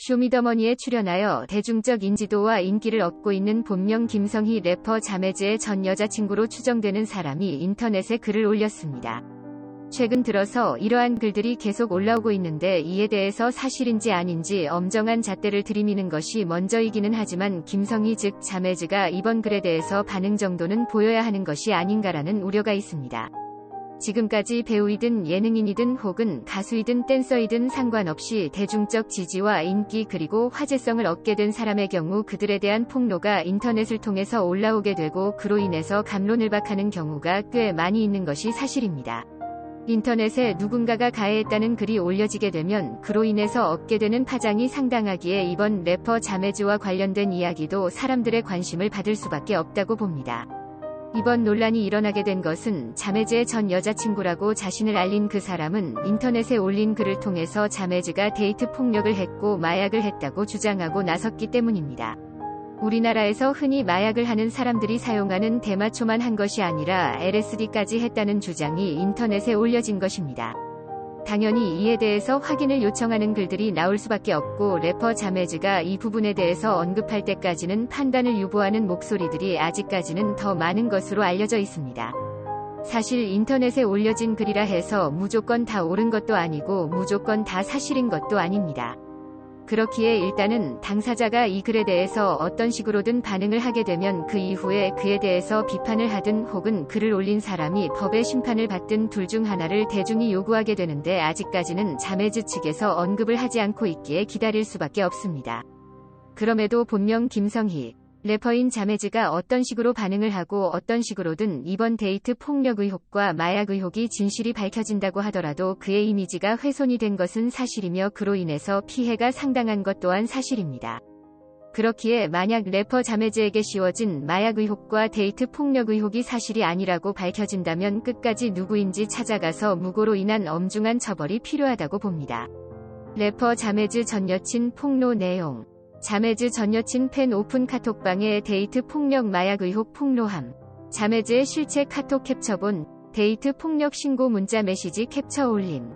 쇼미더머니에 출연하여 대중적 인지도와 인기를 얻고 있는 본명 김성희 래퍼 자매즈의 전 여자친구로 추정되는 사람이 인터넷에 글을 올렸습니다. 최근 들어서 이러한 글들이 계속 올라오고 있는데 이에 대해서 사실인지 아닌지 엄정한 잣대를 들이미는 것이 먼저이기는 하지만 김성희 즉 자매즈가 이번 글에 대해서 반응 정도는 보여야 하는 것이 아닌가라는 우려가 있습니다. 지금까지 배우이든 예능인이든 혹은 가수이든 댄서이든 상관없이 대중적 지지와 인기 그리고 화제성을 얻게 된 사람의 경우 그들에 대한 폭로가 인터넷을 통해서 올라오게 되고 그로 인해서 감론을 박하는 경우가 꽤 많이 있는 것이 사실입니다. 인터넷에 누군가가 가해했다는 글이 올려지게 되면 그로 인해서 얻게 되는 파장이 상당하기에 이번 래퍼 자매즈와 관련된 이야기도 사람들의 관심을 받을 수밖에 없다고 봅니다. 이번 논란이 일어나게 된 것은 자매즈의 전 여자친구라고 자신을 알린 그 사람은 인터넷에 올린 글을 통해서 자매즈가 데이트 폭력을 했고 마약을 했다고 주장하고 나섰기 때문입니다. 우리나라에서 흔히 마약을 하는 사람들이 사용하는 대마초만 한 것이 아니라 LSD까지 했다는 주장이 인터넷에 올려진 것입니다. 당연히 이에 대해서 확인을 요청하는 글들이 나올 수밖에 없고 래퍼 자매즈가 이 부분에 대해서 언급할 때까지는 판단을 유보하는 목소리들이 아직까지는 더 많은 것으로 알려져 있습니다. 사실 인터넷에 올려진 글이라 해서 무조건 다 옳은 것도 아니고 무조건 다 사실인 것도 아닙니다. 그렇기에 일단은 당사자가 이 글에 대해서 어떤 식으로든 반응을 하게 되면 그 이후에 그에 대해서 비판을 하든 혹은 글을 올린 사람이 법의 심판을 받든 둘 중 하나를 대중이 요구하게 되는데 아직까지는 자매즈 측에서 언급을 하지 않고 있기에 기다릴 수밖에 없습니다. 그럼에도 본명 김성희, 래퍼인 자매즈가 어떤 식으로 반응을 하고 어떤 식으로든 이번 데이트 폭력 의혹과 마약 의혹이 진실이 밝혀진다고 하더라도 그의 이미지가 훼손이 된 것은 사실이며 그로 인해서 피해가 상당한 것 또한 사실입니다. 그렇기에 만약 래퍼 자매즈에게 씌워진 마약 의혹과 데이트 폭력 의혹이 사실이 아니라고 밝혀진다면 끝까지 누구인지 찾아가서 무고로 인한 엄중한 처벌이 필요하다고 봅니다. 래퍼 자매즈 전 여친 폭로 내용 자매즈 전 여친 팬 오픈 카톡방에 데이트 폭력 마약 의혹 폭로함. 자매즈의 실체 카톡 캡처본 데이트 폭력 신고 문자 메시지 캡처 올림.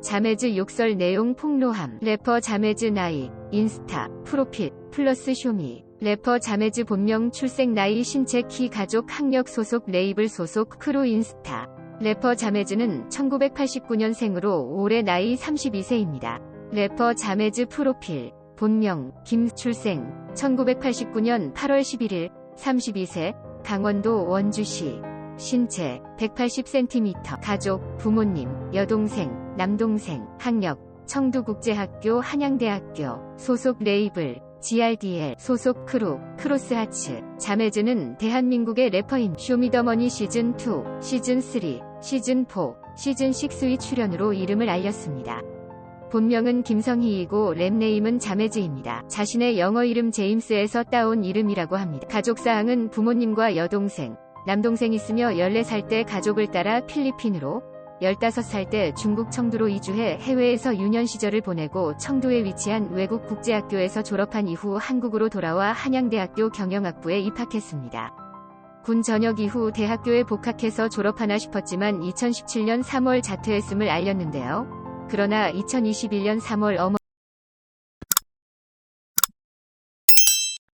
자매즈 욕설 내용 폭로함. 래퍼 자매즈 나이, 인스타, 프로필, 플러스 쇼미. 래퍼 자매즈 본명 출생 나이 신체 키 가족 학력 소속 레이블 소속 크루 인스타. 래퍼 자매즈는 1989년생으로 올해 나이 32세입니다. 래퍼 자매즈 프로필. 본명 김출생 1989년 8월 11일 32세 강원도 원주시. 신체 180cm 가족 부모님 여동생 남동생 학력 청두국제학교 한양대학교. 소속 레이블 GRDL 소속 크루 크로스하츠. 자매즈는 대한민국의 래퍼인 쇼미더머니 시즌2 시즌3 시즌4 시즌6의 출연으로 이름을 알렸습니다. 본명은 김성희이고 랩네임은 자매즈입니다. 자신의 영어 이름 제임스에서 따온 이름이라고 합니다. 가족사항은 부모님과 여동생, 남동생 있으며 14살 때 가족을 따라 필리핀으로 15살 때 중국 청두로 이주해 해외에서 유년 시절을 보내고 청두에 위치한 외국 국제학교에서 졸업한 이후 한국으로 돌아와 한양대학교 경영학부에 입학했습니다. 군 전역 이후 대학교에 복학해서 졸업하나 싶었지만 2017년 3월 자퇴했음을 알렸는데요. 그러나 2021년 3월 어머